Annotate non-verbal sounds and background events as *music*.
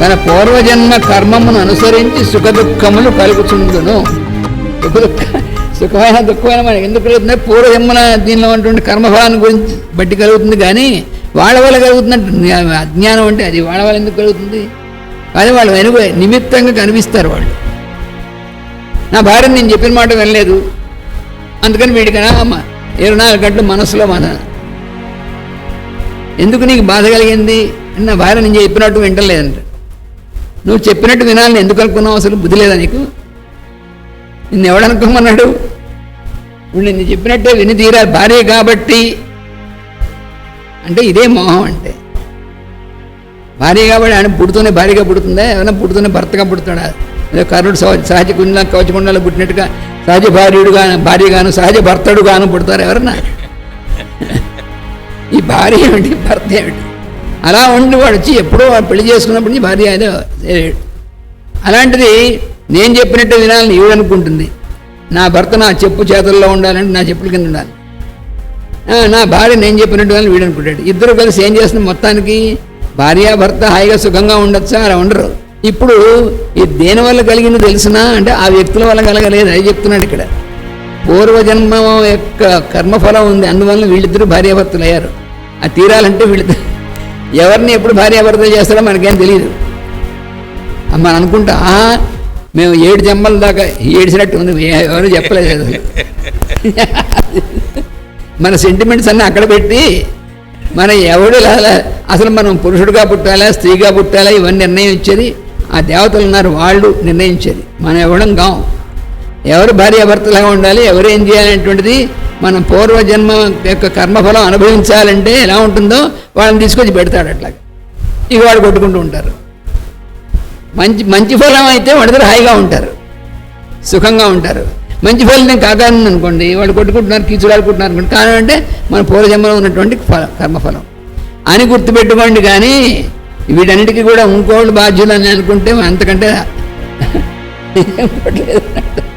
తన పూర్వజన్మ కర్మమును అనుసరించి సుఖ దుఃఖములు కలుగుచుండును. సుఖ దుఃఖ సుఖమైన దుఃఖమైన మనకి ఎందుకు కలుగుతున్నాయి? పూర్వజన్మన దీనిలో ఉన్నటువంటి కర్మఫలాన్ని గురించి బట్టి కలుగుతుంది కానీ వాళ్ళ వల్ల కలుగుతున్నట్టు అజ్ఞానం అంటే అది వాళ్ళ వల్ల ఎందుకు కలుగుతుంది? కానీ వాళ్ళు వెనుక నిమిత్తంగా కనిపిస్తారు వాళ్ళు. నా భార్య నేను చెప్పిన మాట వినలేదు. అందుకని వీడికనా అమ్మ ఇరవై నాలుగు గంటలు మనసులో మన ఎందుకు నీకు బాధ కలిగింది? నా భార్య నేను చెప్పినట్టు వింటలేదంట. నువ్వు చెప్పినట్టు వినాలని ఎందుకు అనుకున్నావు? అసలు బుద్ధి లేదా నీకు? నిన్ను ఎవడనుకోమన్నాడు ఇప్పుడు నిన్ను చెప్పినట్టే విని తీరా భార్య కాబట్టి. అంటే ఇదే మోహం అంటే. భార్య కాబట్టి ఆయన పుడుతూనే భార్యగా పుడుతుందా? ఏమైనా పుడుతూనే భర్తగా పుడతాడా ఏదో కర్ణుడు సహజ కుండ కవచకుండలో పుట్టినట్టుగా సహజ భార్యుడుగా భార్యగాను సహజ భర్తడుగాను పుడతారు ఎవరన్నా? ఈ భార్య ఏమిటి? భర్త ఏమిటి? అలా ఉండి వాడు వచ్చి ఎప్పుడో వాడు పెళ్ళి చేసుకున్నప్పటి నుంచి భార్య ఏదో అలాంటిది నేను చెప్పినట్టు వినాలని ఈవిడ అనుకుంటుంది. నా భర్త నా చెప్పు చేతుల్లో ఉండాలంటే నా చెప్పుల కింద ఉండాలి. నా భార్య నేను చెప్పినట్టు వాళ్ళు వీడు అనుకుంటాడు. ఇద్దరు కలిసి ఏం చేస్తుంది? మొత్తానికి భార్య భర్త హాయిగా సుఖంగా ఉండొచ్చా? అలా ఉండరు. ఇప్పుడు ఈ దేని వల్ల కలిగింది తెలిసినా అంటే ఆ వ్యక్తుల వల్ల కలగలేదు. అది చెప్తున్నాడు ఇక్కడ. పూర్వజన్మ యొక్క కర్మఫలం ఉంది. అందువల్ల వీళ్ళిద్దరూ భార్యాభర్తలు అయ్యారు. ఆ తీరాలంటే వీళ్ళిద్దరు ఎవరిని ఎప్పుడు భార్యాభర్త చేస్తారో మనకేం తెలియదు మనం అనుకుంటా మేము ఏడు జమ్మల దాకా ఏడిసినట్టు ఉంది ఎవరు చెప్పలేదు. మన సెంటిమెంట్స్ అన్నీ అక్కడ పెట్టి మన ఎవడు లా- అసలు మనం పురుషుడిగా పుట్టాలా స్త్రీగా పుట్టాలా ఇవన్నీ నిర్ణయం ఇచ్చేది ఆ దేవతలు ఉన్నారు వాళ్ళు నిర్ణయించేది. మనం ఇవ్వడం కాం. ఎవరు భార్యాభర్తలుగా ఉండాలి ఎవరు ఏం చేయాలనేటువంటిది మనం పూర్వజన్మ యొక్క కర్మఫలం అనుభవించాలంటే ఎలా ఉంటుందో వాళ్ళని తీసుకొచ్చి పెడతాడు అట్లా ఇక వాళ్ళు కొట్టుకుంటూ ఉంటారు. మంచి మంచి ఫలం అయితే వాళ్ళిద్దరు హాయిగా ఉంటారు. సుఖంగా ఉంటారు. మంచి ఫలితం కాదని అనుకోండి వాళ్ళు కొట్టుకుంటున్నారు కీచులాడుకుంటున్నారు అనుకోండి కారణం అంటే మన పూర్వజన్మలో ఉన్నటువంటి ఫలం కర్మఫలం. అని గుర్తుపెట్టుకోండి కానీ వీటన్నిటికీ కూడా ఇంకోళ్ళు బాధ్యులు అని అనుకుంటే అంతకంటే *laughs*